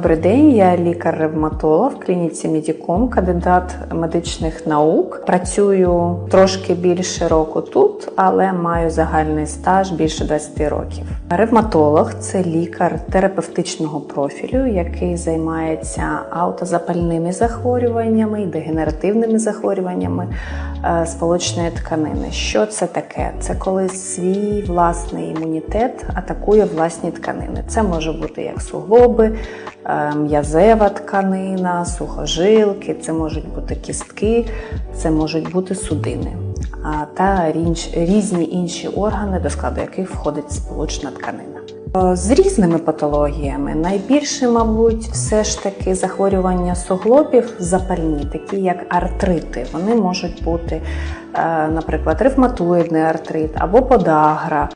Добрий день, я лікар-ревматолог в клініці Медіком, кандидат медичних наук. Працюю трошки більше року тут, але маю загальний стаж більше 20 років. Ревматолог це лікар терапевтичного профілю, який займається аутозапальними захворюваннями і дегенеративними захворюваннями сполочної тканини. Що це таке? Це коли свій власний імунітет атакує власні тканини. Це може бути як суглоби, е, м'язева тканина, сухожилки, це можуть бути кістки, це можуть бути судини. Та різні інші органи, до складу яких входить сполучна тканина. Е, З різними патологіями найбільше, мабуть, все ж таки захворювання суглобів запальні, такі як артрити. Вони можуть бути, е, наприклад, ревматоїдний артрит або подагра.